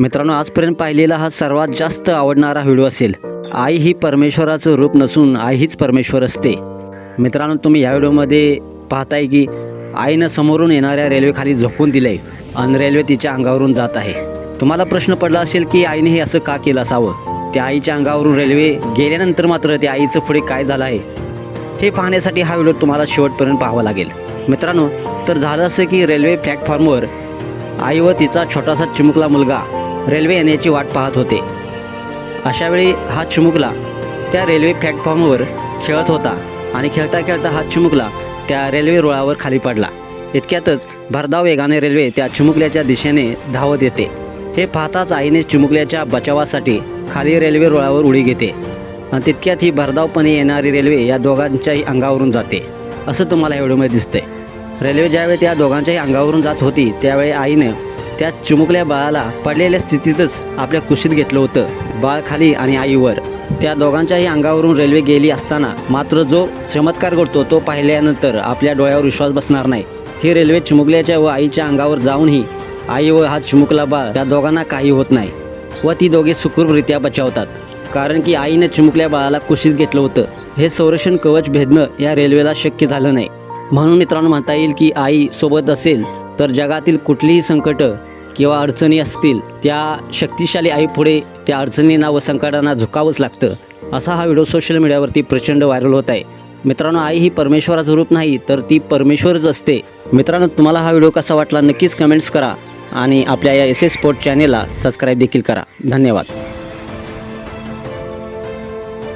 मित्रांनो आजपर्यंत पाहिलेला हा सर्वात जास्त आवडणारा व्हिडिओ असेल आई ही परमेश्वराचं रूप नसून आई हीच परमेश्वर असते. मित्रांनो तुम्ही या व्हिडिओमध्ये पाहताय की आईनं समोरून येणाऱ्या रेल्वेखाली झोपून दिले आणि रेल्वे तिच्या अंगावरून जात आहे. तुम्हाला प्रश्न पडला असेल की आईने हे असं का केलं असावं? त्या आईच्या अंगावरून रेल्वे गेल्यानंतर मात्र त्या आईचं पुढे काय झालं आहे? हे पाहण्यासाठी हा व्हिडिओ तुम्हाला शेवटपर्यंत पाहावा लागेल. मित्रांनो तर झालं असं की रेल्वे प्लॅटफॉर्मवर आई व तिचा छोटासा चिमुकला मुलगा रेल्वे येण्याची वाट पाहत होते. अशावेळी हा चिमुकला. त्या रेल्वे प्लॅटफॉर्मवर खेळत होता आणि खेळता खेळता हा चिमुकला. त्या रेल्वे रुळावर खाली पडला. इतक्यातच भरधाव वेगाने रेल्वे त्या चिमुकल्याच्या दिशेने धावत येते. हे पाहताच आईने चिमुकल्याच्या बचावासाठी खाली रेल्वे रुळावर उडी घेते. आणि तितक्यात ही भरधावपणे येणारी रेल्वे या दोघांच्याही अंगावरून जाते. असं तुम्हाला या व्हिडिओमध्ये दिसतंय. रेल्वे ज्यावेळी त्या दोघांच्याही अंगावरून जात होती त्यावेळी आईनं त्या चिमुकल्या बाळाला पडलेल्या स्थितीतच आपल्या कुशीत घेतलं होतं बाळ खाली आणि आईवर. त्या दोघांच्याही अंगावरून रेल्वे गेली असताना मात्र जो चमत्कार घडतो तो पाहिल्यानंतर आपल्या डोळ्यावर विश्वास बसणार नाही. ही रेल्वे चिमुकल्याच्या व आईच्या अंगावर जाऊनही आई व हा चिमुकला बाळ त्या दोघांना काही होत नाही व ती दोघे सुखरूपरित्या बचावतात. कारण की आईनं चिमुकल्या बाळाला कुशीत घेतलं होतं. हे संरक्षण कवच भेदणं या रेल्वेला शक्य झालं नाही. म्हणून मित्रांनो म्हणता येईल की आई सोबत असेल तर जगातील कुठलीही संकटं किंवा अडचणी असतील त्या शक्तिशाली आई पुढे त्या अडचणींना व संकटांना झुकावंच लागतं. असा हा व्हिडिओ सोशल मीडियावरती प्रचंड व्हायरल होत आहे. मित्रांनो आई ही परमेश्वराचं रूप नाही तर ती परमेश्वरच असते. मित्रांनो तुम्हाला हा व्हिडिओ कसा वाटला नक्कीच कमेंट्स करा आणि आपल्या या एस एस स्पोर्ट चॅनेलला सबस्क्राईब देखील करा. धन्यवाद.